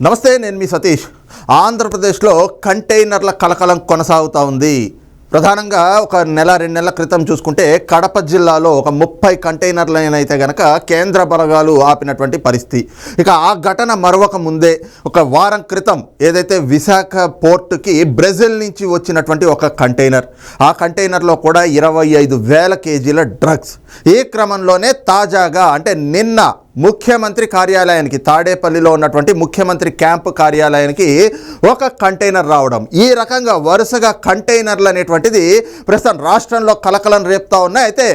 నమస్తే నేను మీ సతీష్. ఆంధ్రప్రదేశ్లో కంటైనర్ల కలకలం కొనసాగుతూ ఉంది. ప్రధానంగా ఒక నెల రెండు నెలల క్రితం చూసుకుంటే కడప జిల్లాలో ఒక ముప్పై కంటైనర్లనైతే గనక కేంద్ర బలగాలు ఆపినటువంటి పరిస్థితి. ఇక ఆ ఘటన మరొక ముందే ఒక వారం క్రితం ఏదైతే విశాఖ పోర్టుకి బ్రెజిల్ నుంచి వచ్చినటువంటి ఒక కంటైనర్. ఆ కంటైనర్లో కూడా ఇరవై ఐదు వేల కేజీల డ్రగ్స్. ఈ క్రమంలోనే తాజాగా అంటే నిన్న ముఖ్యమంత్రి కార్యాలయానికి తాడేపల్లిలో ఉన్నటువంటి ముఖ్యమంత్రి క్యాంపు కార్యాలయానికి ఒక కంటైనర్ రావడం. ఈ రకంగా వరుసగా కంటైనర్లు అనేటువంటిది ప్రస్తుతం రాష్ట్రంలో కలకలం రేపుతా ఉన్నాయి. అయితే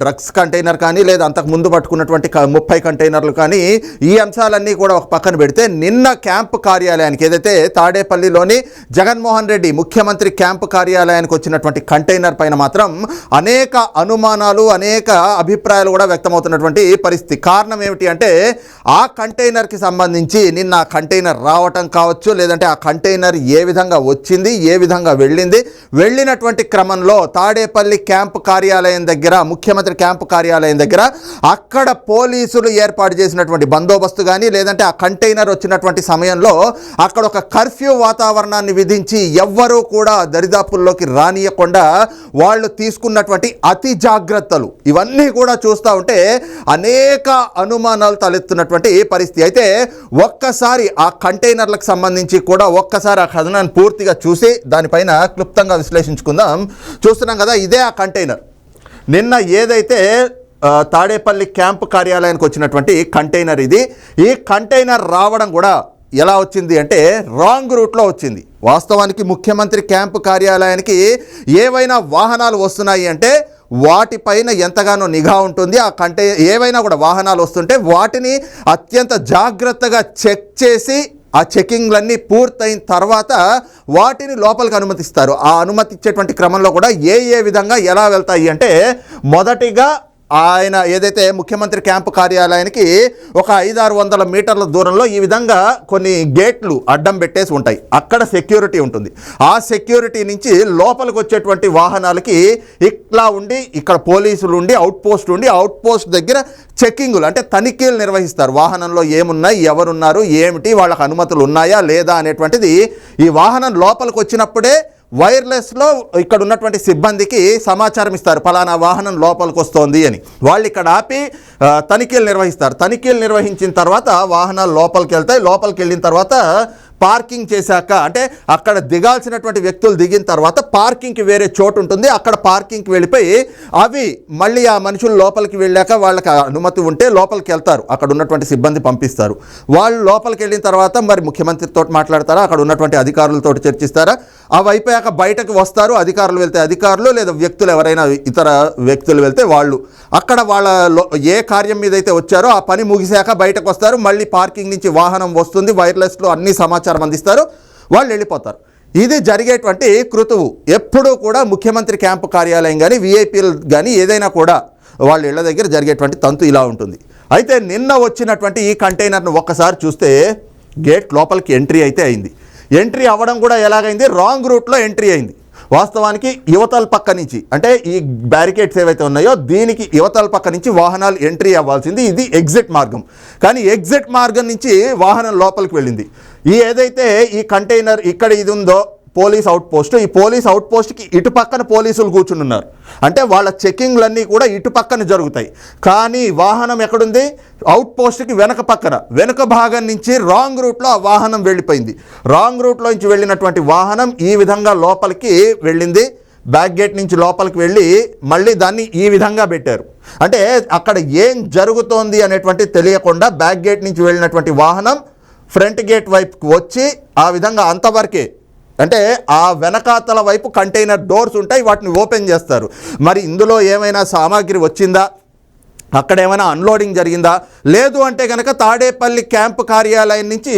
డ్రగ్స్ కంటైనర్ కానీ లేదా అంతకు ముందు పట్టుకున్నటువంటి ముప్పై కంటైనర్లు కానీ ఈ అంశాలన్నీ కూడా ఒక పక్కన పెడితే నిన్న క్యాంపు కార్యాలయానికి ఏదైతే తాడేపల్లిలోని జగన్మోహన్ రెడ్డి ముఖ్యమంత్రి క్యాంపు కార్యాలయానికి వచ్చినటువంటి కంటైనర్ పైన మాత్రం అనేక అనుమానాలు అనేక అభిప్రాయాలు కూడా వ్యక్తమవుతున్నటువంటి పరిస్థితి. కారణం ఏమిటి అంటే ఆ కంటైనర్కి సంబంధించి నిన్న ఆ కంటైనర్ రావటం కావచ్చు లేదంటే ఆ కంటైనర్ ఏ విధంగా వచ్చింది ఏ విధంగా వెళ్ళింది వెళ్ళినటువంటి క్రమంలో తాడేపల్లి క్యాంపు కార్యాలయం దగ్గర ముఖ్యమంత్రి క్యాంపు కార్యాలయం దగ్గర అక్కడ పోలీసులు ఏర్పాటు చేసినటువంటి బందోబస్తు కానీ లేదంటే ఆ కంటైనర్ వచ్చినటువంటి సమయంలో అక్కడ ఒక కర్ఫ్యూ వాతావరణాన్ని విధించి ఎవ్వరూ కూడా దరిదాపుల్లోకి రానియకుండా వాళ్ళు తీసుకున్నటువంటి అతి జాగ్రత్తలు. ఇవన్నీ కూడా చూస్తూ ఉంటే అనేక అనుమానాలు తలెత్తున్నటువంటి పరిస్థితి. అయితే ఒక్కసారి ఆ కంటైనర్లకు సంబంధించి కూడా ఒక్కసారి ఆ కథనాన్ని పూర్తిగా చూసి దానిపైన క్లుప్తంగా విశ్లేషించుకుందాం. చూస్తున్నాం కదా ఇదే ఆ కంటైనర్. నిన్న ఏదైతే తాడేపల్లి క్యాంపు కార్యాలయానికి వచ్చినటువంటి కంటైనర్ ఇది ఈ కంటైనర్ రావడం కూడా ఎలా వచ్చింది అంటే రాంగ్ రూట్లో వచ్చింది. వాస్తవానికి ముఖ్యమంత్రి క్యాంపు కార్యాలయానికి ఏవైనా వాహనాలు వస్తున్నాయి అంటే వాటిపైన ఎంతగానో నిఘా ఉంటుంది. ఆ కంటే ఏవైనా కూడా వాహనాలు వస్తుంటే వాటిని అత్యంత జాగ్రత్తగా చెక్ చేసి ఆ చెకింగ్లన్నీ పూర్తయిన తర్వాత వాటిని లోపలికి అనుమతిస్తారు. ఆ అనుమతి ఇచ్చేటువంటి క్రమంలో కూడా ఏ ఏ విధంగా ఎలా వెళ్తాయి అంటే మొదటిగా ఆయన ఏదైతే ముఖ్యమంత్రి క్యాంపు కార్యాలయానికి ఒక ఐదారు వందల మీటర్ల దూరంలో ఈ విధంగా కొన్ని గేట్లు అడ్డం పెట్టేసి ఉంటాయి. అక్కడ సెక్యూరిటీ ఉంటుంది. ఆ సెక్యూరిటీ నుంచి లోపలికి వచ్చేటువంటి వాహనాలకి ఇట్లా ఉండి ఇక్కడ పోలీసులు ఉండి అవుట్ పోస్ట్ ఉండి అవుట్ పోస్ట్ దగ్గర చెక్కింగులు అంటే తనిఖీలు నిర్వహిస్తారు. వాహనంలో ఏమున్నాయి ఎవరున్నారు ఏమిటి వాళ్ళకి అనుమతులు ఉన్నాయా లేదా అనేటువంటిది ఈ వాహనం లోపలికి వచ్చినప్పుడే వైర్లెస్లో ఇక్కడ ఉన్నటువంటి సిబ్బందికి సమాచారం ఇస్తారు. ఫలానా వాహనం లోపలికి వస్తోంది అని. వాళ్ళు ఇక్కడ ఆపి తనిఖీలు నిర్వహిస్తారు. తనిఖీలు నిర్వహించిన తర్వాత వాహనాలు లోపలికి వెళ్తాయి. లోపలికి వెళ్ళిన తర్వాత పార్కింగ్ చేశాక అంటే అక్కడ దిగాల్సినటువంటి వ్యక్తులు దిగిన తర్వాత పార్కింగ్కి వేరే చోటు ఉంటుంది. అక్కడ పార్కింగ్కి వెళ్ళిపోయి అవి మళ్ళీ ఆ మనుషులు లోపలికి వెళ్ళాక వాళ్ళకి అనుమతి ఉంటే లోపలికి వెళ్తారు. అక్కడ ఉన్నటువంటి సిబ్బంది పంపిస్తారు. వాళ్ళు లోపలికి వెళ్ళిన తర్వాత మరి ముఖ్యమంత్రితో మాట్లాడతారా? అక్కడ ఉన్నటువంటి అధికారులతో చర్చిస్తారా? అవి అయిపోయాక బయటకు వస్తారు అధికారులు వెళ్తే అధికారులు లేదా వ్యక్తులు ఎవరైనా ఇతర వ్యక్తులు వెళ్తే వాళ్ళు. అక్కడ వాళ్ళ ఏ కార్యం మీద అయితే వచ్చారో ఆ పని ముగిశాక బయటకు వస్తారు మళ్ళీ పార్కింగ్ నుంచి వాహనం వస్తుంది వైర్లెస్లో అన్ని సమాచారం అందిస్తారు వాళ్ళు వెళ్ళిపోతారు. ఇది జరిగేటువంటి కృతువు. ఎప్పుడూ కూడా ముఖ్యమంత్రి క్యాంపు కార్యాలయం కానీ విఐపీలు కానీ ఏదైనా కూడా వాళ్ళ ఇళ్ళ దగ్గర జరిగేటువంటి తంతు ఇలా ఉంటుంది. అయితే నిన్న వచ్చినటువంటి ఈ కంటైనర్ను ఒక్కసారి చూస్తే గేట్ లోపలికి ఎంట్రీ అయితే అయింది. ఎంట్రీ అవ్వడం కూడా ఎలాగైంది? రాంగ్ రూట్లో ఎంట్రీ అయింది. వాస్తవానికి యువతల పక్క నుంచి అంటే ఈ బ్యారికేడ్స్ ఏవైతే ఉన్నాయో దీనికి యువతల పక్క నుంచి వాహనాలు ఎంట్రీ అవ్వాల్సింది. ఇది ఎగ్జిట్ మార్గం. కానీ ఎగ్జిట్ మార్గం నుంచి వాహనం లోపలికి వెళ్ళింది. ఈ ఏదైతే ఈ కంటైనర్ ఇక్కడ ఇది ఉందో పోలీస్ అవుట్ పోస్ట్ ఈ పోలీస్ అవుట్ పోస్ట్కి ఇటు పక్కన పోలీసులు కూర్చుని ఉన్నారు అంటే వాళ్ళ చెకింగ్లన్నీ కూడా ఇటు పక్కన జరుగుతాయి. కానీ వాహనం ఎక్కడుంది? అవుట్ పోస్ట్కి వెనక పక్కన. వెనుక భాగం నుంచి రాంగ్ రూట్లో ఆ వాహనం వెళ్ళిపోయింది. రాంగ్ రూట్లో నుంచి వెళ్ళినటువంటి వాహనం ఈ విధంగా లోపలికి వెళ్ళింది. బ్యాక్ గేట్ నుంచి లోపలికి వెళ్ళి మళ్ళీ దాన్ని ఈ విధంగా పెట్టారు. అంటే అక్కడ ఏం జరుగుతోంది అనేటువంటి తెలియకుండా బ్యాక్ గేట్ నుంచి వెళ్ళినటువంటి వాహనం ఫ్రంట్ గేట్ వైపుకి వచ్చి ఆ విధంగా అంతవరకే అంటే ఆ వెనకాతల వైపు కంటైనర్ డోర్స్ ఉంటాయి వాటిని ఓపెన్ చేస్తారు. మరి ఇందులో ఏమైనా సామాగ్రి వచ్చిందా? అక్కడ ఏమైనా అన్లోడింగ్ జరిగిందా? లేదు అంటే కనుక తాడేపల్లి క్యాంపు కార్యాలయం నుంచి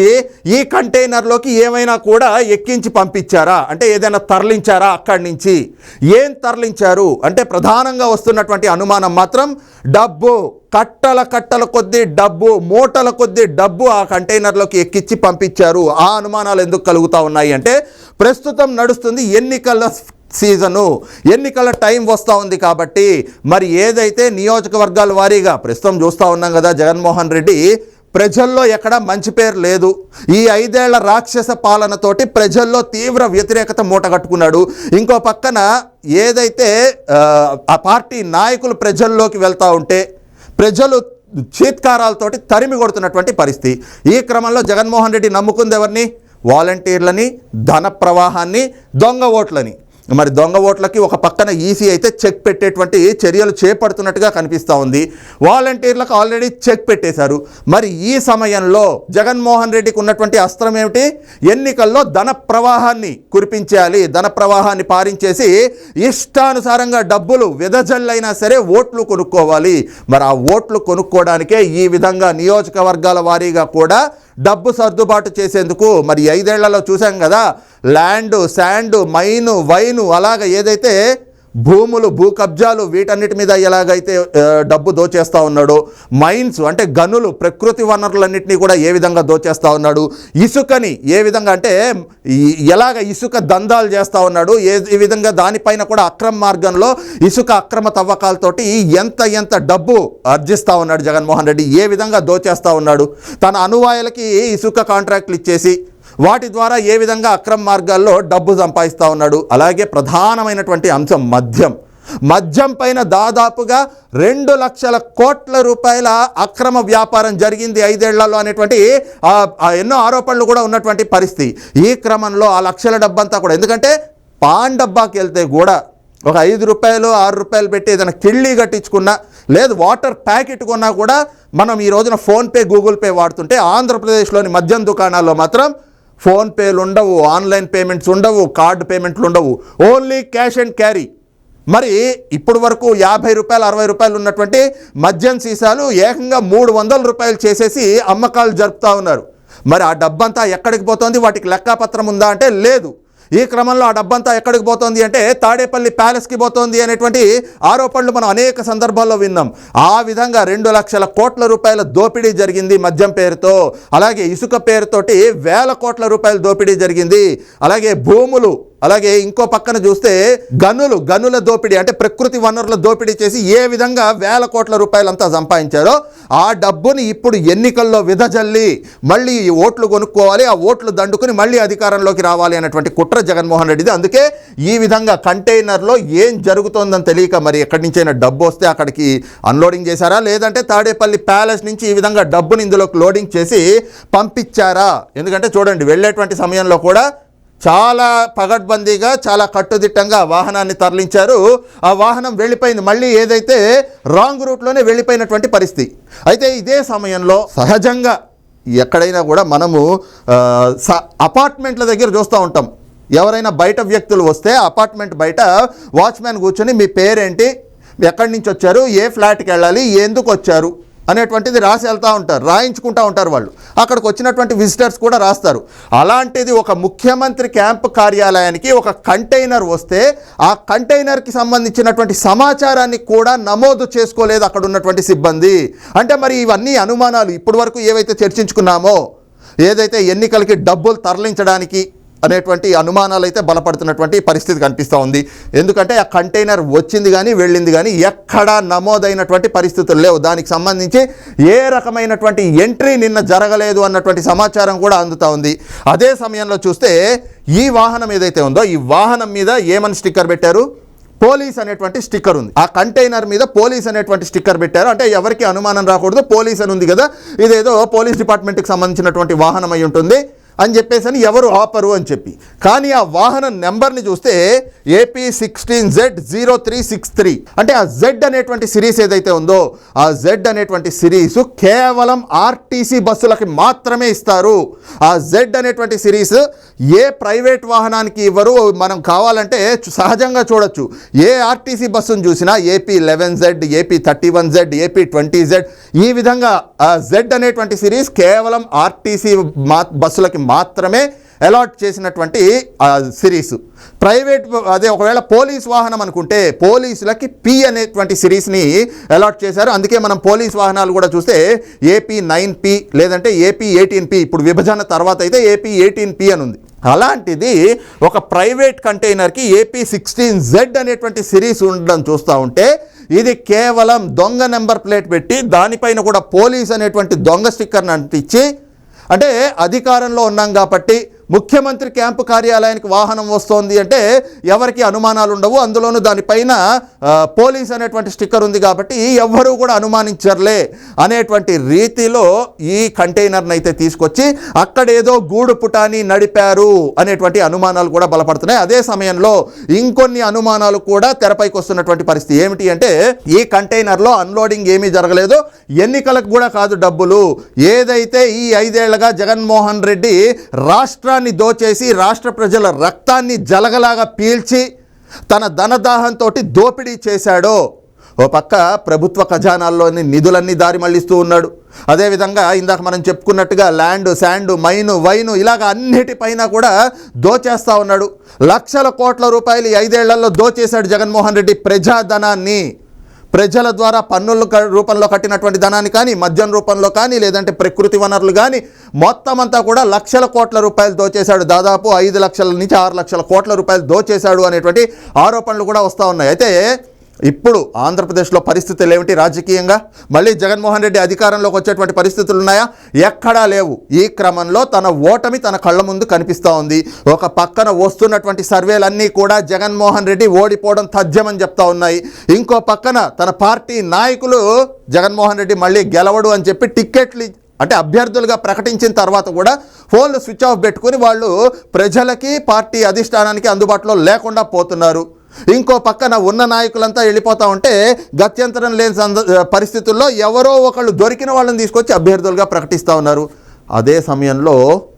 ఈ కంటైనర్లోకి ఏమైనా కూడా ఎక్కించి పంపించారా? అంటే ఏదైనా తరలించారా అక్కడి నుంచి? ఏం తరలించారు? అంటే ప్రధానంగా వస్తున్నటువంటి అనుమానం మాత్రం డబ్బు కట్టల కట్టల కొద్దీ డబ్బు మూటల కొద్దీ డబ్బు ఆ కంటైనర్లోకి ఎక్కించి పంపించారు. ఆ అనుమానాలు ఎందుకు కలుగుతూ ఉన్నాయి అంటే ప్రస్తుతం నడుస్తుంది ఎన్నికల సీజను. ఎన్నికల టైం వస్తూ ఉంది కాబట్టి మరి ఏదైతే నియోజకవర్గాల వారీగా ప్రస్తుతం చూస్తూ ఉన్నాం కదా జగన్మోహన్ రెడ్డి ప్రజల్లో ఎక్కడ మంచి పేరు లేదు. ఈ ఐదేళ్ళ రాక్షస పాలనతోటి ప్రజల్లో తీవ్ర వ్యతిరేకత మూటగట్టుకున్నాడు ఇంకో పక్కన ఏదైతే ఆ, ఆ పార్టీ నాయకులు ప్రజల్లోకి వెళ్తూ ఉంటే ప్రజలు చీత్కారాలతోటి తరిమి కొడుతున్నటువంటి పరిస్థితి. ఈ క్రమంలో జగన్మోహన్ రెడ్డి నమ్ముకుంది ఎవరిని? వాలంటీర్లని ధన ప్రవాహాన్ని దొంగ ఓట్లని. మరి దొంగ ఓట్లకి ఒక పక్కన ఈసీ అయితే చెక్ పెట్టేటువంటి చర్యలు చేపడుతున్నట్టుగా కనిపిస్తూ ఉంది. వాలంటీర్లకు ఆల్రెడీ చెక్ పెట్టేశారు. మరి ఈ సమయంలో జగన్మోహన్ రెడ్డికి ఉన్నటువంటి అస్త్రం ఏమిటి? ఎన్నికల్లో ధన ప్రవాహాన్ని కురిపించాలి ధన ప్రవాహాన్ని పారించేసి ఇష్టానుసారంగా డబ్బులు విదజల్లైనా సరే ఓట్లు కొనుక్కోవాలి. మరి ఆ ఓట్లు కొనుక్కోవడానికే ఈ విధంగా నియోజకవర్గాల వారీగా కూడా డబ్బు సర్దుబాటు చేసేందుకు మరి ఐదేళ్ళలో చూసాం కదా. ల్యాండ్ శాండ్ మైను వైను అలాగ ఏదైతే భూములు భూ కబ్జాలు వీటన్నిటి మీద ఎలాగైతే డబ్బు దోచేస్తూ ఉన్నాడో మైన్స్ అంటే గనులు ప్రకృతి వనరులన్నింటినీ కూడా ఏ విధంగా దోచేస్తూ ఉన్నాడు ఇసుకని ఏ విధంగా అంటే ఎలాగ ఇసుక దందాలు చేస్తూ ఉన్నాడు ఏ విధంగా దానిపైన కూడా అక్రమ మార్గంలో ఇసుక అక్రమ తవ్వకాలతోటి ఎంత ఎంత డబ్బు ఆర్జిస్తూ ఉన్నాడు జగన్మోహన్ రెడ్డి ఏ విధంగా దోచేస్తూ ఉన్నాడు తన అనువాయులకి ఇసుక కాంట్రాక్ట్లు ఇచ్చేసి వాటి ద్వారా ఏ విధంగా అక్రమ మార్గాల్లో డబ్బు సంపాదిస్తూ ఉన్నాడు? అలాగే ప్రధానమైనటువంటి అంశం మద్యం. మద్యం పైన దాదాపుగా రెండు లక్షల కోట్ల రూపాయల అక్రమ వ్యాపారం జరిగింది ఐదేళ్ళలో అనేటువంటి ఎన్నో ఆరోపణలు కూడా ఉన్నటువంటి పరిస్థితి. ఈ క్రమంలో ఆ లక్షల డబ్బంతా కూడా. ఎందుకంటే పాన్ డబ్బాకి వెళ్తే కూడా ఒక ఐదు రూపాయలు ఆరు రూపాయలు పెట్టి ఏదైనా కిళ్ళీ కట్టించుకున్నా లేదు వాటర్ ప్యాకెట్ కొన్నా కూడా మనం ఈ రోజున ఫోన్పే గూగుల్ పే వాడుతుంటే ఆంధ్రప్రదేశ్లోని మద్యం దుకాణాల్లో మాత్రం ఫోన్పేలు ఉండవు ఆన్లైన్ పేమెంట్స్ ఉండవు కార్డు పేమెంట్లు ఉండవు. ఓన్లీ క్యాష్ అండ్ క్యారీ మరి ఇప్పుడు వరకు యాభై రూపాయలు అరవై రూపాయలు ఉన్నటువంటి మద్యం సీసాలు ఏకంగా మూడు వందల రూపాయలు చేసేసి అమ్మకాలు జరుపుతూ ఉన్నారు. మరి ఆ డబ్బంతా ఎక్కడికి పోతుంది? వాటికి లెక్కాపత్రం ఉందా అంటే లేదు. ఈ క్రమంలో ఆ డబ్బంతా ఎక్కడికి పోతోంది అంటే తాడేపల్లి ప్యాలెస్కి పోతోంది అనేటువంటి ఆరోపణలు మనం అనేక సందర్భాల్లో విన్నాం. ఆ విధంగా రెండు లక్షల కోట్ల రూపాయల దోపిడీ జరిగింది మద్యం పేరుతో. అలాగే ఇసుక పేరుతోటి వేల కోట్ల రూపాయల దోపిడీ జరిగింది. అలాగే భూములు అలాగే ఇంకో పక్కన చూస్తే గనులు గనుల దోపిడీ అంటే ప్రకృతి వనరుల దోపిడీ చేసి ఏ విధంగా వేల కోట్ల రూపాయలంతా సంపాదించారో ఆ డబ్బుని ఇప్పుడు ఎన్నికల్లో విధజల్లి మళ్ళీ ఓట్లు కొనుక్కోవాలి ఆ ఓట్లు దండుకుని మళ్ళీ అధికారంలోకి రావాలి అనేటువంటి కుట్ర జగన్మోహన్ రెడ్డిది. అందుకే ఈ విధంగా కంటైనర్లో ఏం జరుగుతోందని తెలియక మరి ఎక్కడి నుంచైనా డబ్బు వస్తే అక్కడికి అన్లోడింగ్ చేశారా? లేదంటే తాడేపల్లి ప్యాలెస్ నుంచి ఈ విధంగా డబ్బుని ఇందులోకి లోడింగ్ చేసి పంపించారా? ఎందుకంటే చూడండి వెళ్ళేటువంటి సమయంలో కూడా చాలా పగడ్బందీగా చాలా కట్టుదిట్టంగా వాహనాన్ని తరలించారు. ఆ వాహనం వెళ్ళిపోయింది. మళ్ళీ ఏదైతే రాంగ్ రూట్లోనే వెళ్ళిపోయినటువంటి పరిస్థితి. అయితే ఇదే సమయంలో సహజంగా ఎక్కడైనా కూడా మనము స అపార్ట్మెంట్ల దగ్గర చూస్తూ ఉంటాం. ఎవరైనా బయట వ్యక్తులు వస్తే అపార్ట్మెంట్ బయట వాచ్మ్యాన్ కూర్చొని మీ పేరేంటి ఎక్కడి నుంచి వచ్చారు ఏ ఫ్లాట్కి వెళ్ళాలి ఎందుకు వచ్చారు అనేటువంటిది రాసి వెళ్తూ ఉంటారు రాయించుకుంటూ ఉంటారు వాళ్ళు. అక్కడికి వచ్చినటువంటి విజిటర్స్ కూడా రాస్తారు. అలాంటిది ఒక ముఖ్యమంత్రి క్యాంప్ కార్యాలయానికి ఒక కంటైనర్ వస్తే ఆ కంటైనర్కి సంబంధించినటువంటి సమాచారాన్ని కూడా నమోదు చేసుకోలేదు అక్కడ ఉన్నటువంటి సిబ్బంది. అంటే మరి ఇవన్నీ అనుమానాలు ఇప్పటి వరకు ఏవైతే చర్చించుకున్నామో ఏదైతే ఎన్నికలకి డబ్బులు తరలించడానికి అనేటువంటి అనుమానాలు అయితే బలపడుతున్నటువంటి పరిస్థితి కనిపిస్తూ ఉంది. ఎందుకంటే ఆ కంటైనర్ వచ్చింది కానీ వెళ్ళింది కానీ ఎక్కడా నమోదైనటువంటి పరిస్థితులు లేవు. దానికి సంబంధించి ఏ రకమైనటువంటి ఎంట్రీ నిన్న జరగలేదు అన్నటువంటి సమాచారం కూడా అందుతూ ఉంది. అదే సమయంలో చూస్తే ఈ వాహనం ఏదైతే ఉందో ఈ వాహనం మీద ఏమని స్టిక్కర్ పెట్టారు? పోలీస్ అనేటువంటి స్టిక్కర్ ఉంది. ఆ కంటైనర్ మీద పోలీస్ అనేటువంటి స్టిక్కర్ పెట్టారు. అంటే ఎవరికి అనుమానం రాకూడదు. పోలీస్ అని ఉంది కదా. ఇదేదో పోలీస్ డిపార్ట్మెంట్కి సంబంధించినటువంటి వాహనం అయి ఉంటుంది. అని చెప్పేసి అని ఎవరు ఆపరు అని చెప్పి. కానీ ఆ వాహనం నెంబర్ని చూస్తే AP sixteen Z zero three six three. అంటే ఆ జెడ్ అనేటువంటి సిరీస్ ఏదైతే ఉందో ఆ జెడ్ అనేటువంటి సిరీస్ కేవలం ఆర్టీసీ బస్సులకి మాత్రమే ఇస్తారు. ఆ జెడ్ అనేటువంటి సిరీస్ ఏ ప్రైవేట్ వాహనానికి ఇవ్వరు మనం కావాలంటే సహజంగా చూడొచ్చు. ఏ ఆర్టీసీ బస్సును చూసినా AP eleven Z AP thirty one Z AP twenty Z ఈ విధంగా ఆ జెడ్ అనేటువంటి సిరీస్ కేవలం ఆర్టీసీ మా బస్సులకి మాత్రమే అలాట్ చేసినటువంటి సిరీస్. ప్రైవేట్ అదే ఒకవేళ పోలీస్ వాహనం అనుకుంటే పోలీసులకి పి అనేటువంటి సిరీస్ని అలాట్ చేశారు. అందుకే మనం పోలీస్ వాహనాలు కూడా చూస్తే ఏపీ నైన్ పి లేదంటే ఏపీ ఎయిటీన్ పి ఇప్పుడు విభజన తర్వాత అయితే ఏపీ ఎయిటీన్ పి అని ఉంది. అలాంటిది ఒక ప్రైవేట్ కంటైనర్కి ఏపీ సిక్స్టీన్ జెడ్ అనేటువంటి సిరీస్ ఉండడం చూస్తూ ఉంటే ఇది కేవలం దొంగ నెంబర్ ప్లేట్ పెట్టి దానిపైన కూడా పోలీస్ అనేటువంటి దొంగ స్టిక్కర్ని అంటించి అంటే అధికారంలో ఉన్నాం కాబట్టి ముఖ్యమంత్రి క్యాంపు కార్యాలయానికి వాహనం వస్తోంది అంటే ఎవరికి అనుమానాలు ఉండవు. అందులోనూ దానిపైన పోలీస్ అనేటువంటి స్టిక్కర్ ఉంది కాబట్టి ఎవ్వరూ కూడా అనుమానించర్లే అనేటువంటి రీతిలో ఈ కంటైనర్ని అయితే తీసుకొచ్చి అక్కడేదో గూడు పుటాని నడిపారు అనేటువంటి అనుమానాలు కూడా బలపడుతున్నాయి. అదే సమయంలో ఇంకొన్ని అనుమానాలు కూడా తెరపైకి వస్తున్నటువంటి పరిస్థితి ఏమిటి అంటే ఈ కంటైనర్లో అన్లోడింగ్ ఏమీ జరగలేదు. ఎన్నికలకు కూడా కాదు డబ్బులు. ఏదైతే ఈ ఐదేళ్ళుగా జగన్మోహన్ రెడ్డి రాష్ట్ర రాష్ట్రాన్ని దోచేసి రాష్ట్ర ప్రజల రక్తాన్ని జలగలాగా పీల్చి తన ధనదాహంతో దోపిడీ చేశాడో ఓ పక్క ప్రభుత్వ ఖజానాల్లోని నిధులన్నీ దారి మళ్ళిస్తూ ఉన్నాడు. అదేవిధంగా ఇందాక మనం చెప్పుకున్నట్టుగా ల్యాండ్ శాండ్ మైను వైను ఇలాగ అన్నిటిపైన కూడా దోచేస్తూ ఉన్నాడు. లక్షల కోట్ల రూపాయలు ఐదేళ్ళలో దోచేశాడు జగన్మోహన్ రెడ్డి ప్రజాధనాన్ని. ప్రజల ద్వారా పన్నుల రూపంలో కట్టినటువంటి ధనాన్ని కానీ మద్యం రూపంలో కానీ లేదంటే ప్రకృతి వనరులు కానీ మొత్తం అంతా కూడా లక్షల కోట్ల రూపాయలు దోచేశాడు. దాదాపు ఐదు లక్షల నుంచి ఆరు లక్షల కోట్ల రూపాయలు దోచేశాడు అనేటువంటి ఆరోపణలు కూడా వస్తూ ఉన్నాయి. అయితే ఇప్పుడు ఆంధ్రప్రదేశ్లో పరిస్థితులు ఏమిటి రాజకీయంగా? మళ్ళీ జగన్మోహన్ రెడ్డి అధికారంలోకి వచ్చేటువంటి పరిస్థితులు ఉన్నాయా? ఎక్కడా లేవు. ఈ క్రమంలో తన ఓటమి తన కళ్ళ ముందు కనిపిస్తూ ఉంది. ఒక పక్కన వస్తున్నటువంటి సర్వేలన్నీ కూడా జగన్మోహన్ రెడ్డి ఓడిపోవడం తథ్యమని చెప్తా ఉన్నాయి. ఇంకో పక్కన తన పార్టీ నాయకులు జగన్మోహన్ రెడ్డి మళ్ళీ గెలవడు అని చెప్పి టిక్కెట్లు అంటే అభ్యర్థులుగా ప్రకటించిన తర్వాత కూడా ఫోన్లు స్విచ్ ఆఫ్ పెట్టుకుని వాళ్ళు ప్రజలకి పార్టీ అధిష్టానానికి అందుబాటులో లేకుండా పోతున్నారు. ఇంకో పక్కన ఉన్న నాయకులంతా వెళ్ళిపోతా ఉంటే గత్యంతరం లేని సంద పరిస్థితుల్లో ఎవరో ఒకళ్ళు దొరికిన వాళ్ళని తీసుకొచ్చి అభ్యర్థులుగా ప్రకటిస్తూ ఉన్నారు. అదే సమయంలో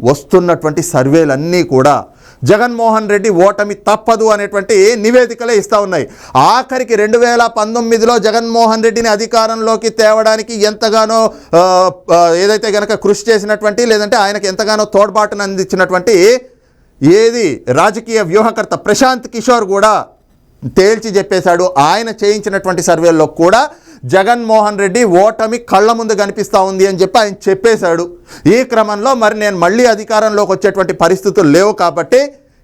వస్తున్నటువంటి సర్వేలన్నీ కూడా జగన్మోహన్ రెడ్డి ఓటమి తప్పదు అనేటువంటి నివేదికలే ఇస్తూ ఉన్నాయి. ఆఖరికి రెండు వేల పంతొమ్మిదిలో జగన్మోహన్ రెడ్డిని అధికారంలోకి తేవడానికి ఎంతగానో ఏదైతే గనక కృషి చేసినటువంటి లేదంటే ఆయనకు ఎంతగానో తోడ్పాటును అందించినటువంటి ఏది రాజకీయ వ్యూహకర్త ప్రశాంత్ కిషోర్ కూడా తేల్చి చెప్పేశాడు. ఆయన చేయించినటువంటి సర్వేల్లో కూడా జగన్మోహన్ రెడ్డి ఓటమి కళ్ళ ముందు కనిపిస్తూ ఉంది అని చెప్పి ఆయన చెప్పేశాడు. ఈ క్రమంలో మరి నేను మళ్ళీ అధికారంలోకి వచ్చేటువంటి పరిస్థితులు లేవు కాబట్టి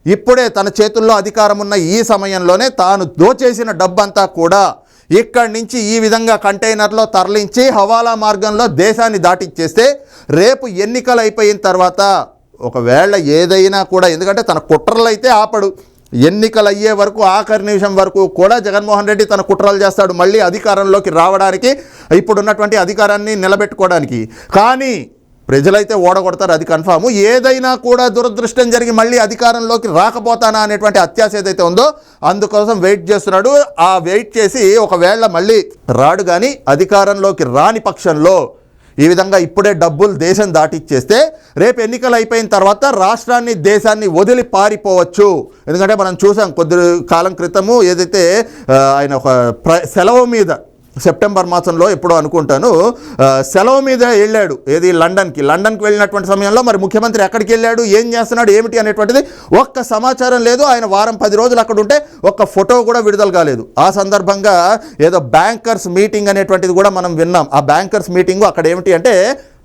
ఇప్పుడే తన చేతుల్లో అధికారం ఉన్న ఈ సమయంలోనే తాను దోచేసిన డబ్బంతా కూడా ఇక్కడి నుంచి ఈ విధంగా కంటైనర్లో తరలించి హవాలా మార్గంలో దేశాన్ని దాటిచ్చేస్తే రేపు ఎన్నికలు అయిపోయిన తర్వాత ఒకవేళ ఏదైనా కూడా ఎందుకంటే తన కుట్రలు అయితే ఆపడు. ఎన్నికలు అయ్యే వరకు ఆఖరి నిమిషం వరకు కూడా జగన్మోహన్ రెడ్డి తన కుట్రలు చేస్తాడు మళ్ళీ అధికారంలోకి రావడానికి ఇప్పుడున్నటువంటి అధికారాన్ని నిలబెట్టుకోవడానికి. కానీ ప్రజలైతే ఓడగొడతారు అది కన్ఫామ్. ఏదైనా కూడా దురదృష్టం జరిగి మళ్ళీ అధికారంలోకి రాకపోతానా అనేటువంటి అత్యాశ ఏదైతే ఉందో అందుకోసం వెయిట్ చేస్తున్నాడు. ఆ వెయిట్ చేసి ఒకవేళ మళ్ళీ రాడు కానీ అధికారంలోకి రాని పక్షంలో ఈ విధంగా ఇప్పుడే డబ్బులు దేశం దాటిచ్చేస్తే రేపు ఎన్నికలు అయిపోయిన తర్వాత రాష్ట్రాన్ని దేశాన్ని వదిలి పారిపోవచ్చు. ఎందుకంటే మనం చూసాం కొద్ది కాలం క్రితము ఏదైతే ఆయన ఒక ప్ర సెలవు మీద సెప్టెంబర్ మాసంలో ఎప్పుడో అనుకుంటాను. సెలవు మీద వెళ్ళాడు. ఏది? లండన్కి. లండన్కి వెళ్ళినటువంటి సమయంలో మరి ముఖ్యమంత్రి ఎక్కడికి వెళ్ళాడు? ఏం చేస్తున్నాడు? ఏమిటి అనేటువంటిది ఒక్క సమాచారం లేదు. ఆయన వారం పది రోజులు అక్కడ ఉంటే ఒక్క ఫోటో కూడా విడుదల కాలేదు. ఆ సందర్భంగా ఏదో బ్యాంకర్స్ మీటింగ్ అనేటువంటిది కూడా మనం విన్నాం. ఆ బ్యాంకర్స్ మీటింగ్ అక్కడ ఏమిటి అంటే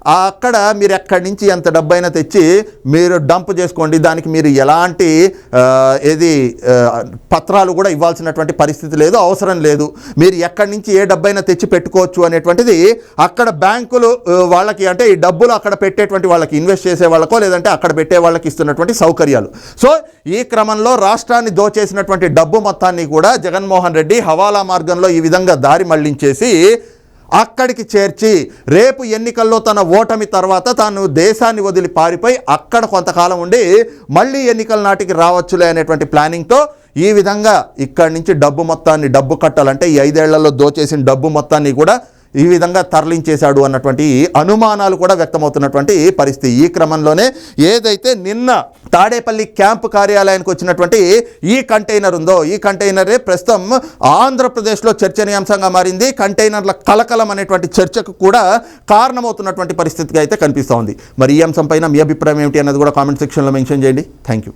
అక్కడ మీరు ఎక్కడి నుంచి ఎంత డబ్బైనా తెచ్చి మీరు డంప్ చేసుకోండి. దానికి మీరు ఎలాంటి ఏది పత్రాలు కూడా ఇవ్వాల్సినటువంటి పరిస్థితి లేదు అవసరం లేదు. మీరు ఎక్కడి నుంచి ఏ డబ్బైనా తెచ్చి పెట్టుకోవచ్చు అనేటువంటిది అక్కడ బ్యాంకులు వాళ్ళకి అంటే ఈ డబ్బులు అక్కడ పెట్టేటువంటి వాళ్ళకి ఇన్వెస్ట్ చేసే వాళ్ళకో లేదంటే అక్కడ పెట్టే వాళ్ళకి ఇస్తున్నటువంటి సౌకర్యాలు. సో ఈ క్రమంలో రాష్ట్రాన్ని దోచేసినటువంటి డబ్బు మొత్తాన్ని కూడా జగన్మోహన్ రెడ్డి హవాలా మార్గంలో ఈ విధంగా దారి మళ్ళించేసి అక్కడికి చేర్చి రేపు ఎన్నికల్లో తన ఓటమి తర్వాత తాను దేశాన్ని వదిలి పారిపోయి అక్కడ కొంతకాలం ఉండి మళ్ళీ ఎన్నికల నాటికి రావచ్చులే అనేటువంటి ప్లానింగ్తో ఈ విధంగా ఇక్కడి నుంచి డబ్బు మొత్తాన్ని డబ్బు కట్టాలంటే ఈ ఐదేళ్ళలో దోచేసిన డబ్బు మొత్తాన్ని కూడా ఈ విధంగా తరలించేశాడు అన్నటువంటి అనుమానాలు కూడా వ్యక్తమవుతున్నటువంటి పరిస్థితి. ఈ క్రమంలోనే ఏదైతే నిన్న తాడేపల్లి క్యాంపు కార్యాలయానికి వచ్చినటువంటి ఈ కంటైనర్ ఉందో ఈ కంటైనరే ప్రస్తుతం ఆంధ్రప్రదేశ్లో చర్చనీయాంశంగా మారింది. కంటైనర్ల కలకలం అనేటువంటి చర్చకు కూడా కారణమవుతున్నటువంటి పరిస్థితిగా అయితే కనిపిస్తోంది. మరి ఈ అంశంపైన మీ అభిప్రాయం ఏమిటి అన్నది కూడా కామెంట్ సెక్షన్లో మెన్షన్ చేయండి. Thank you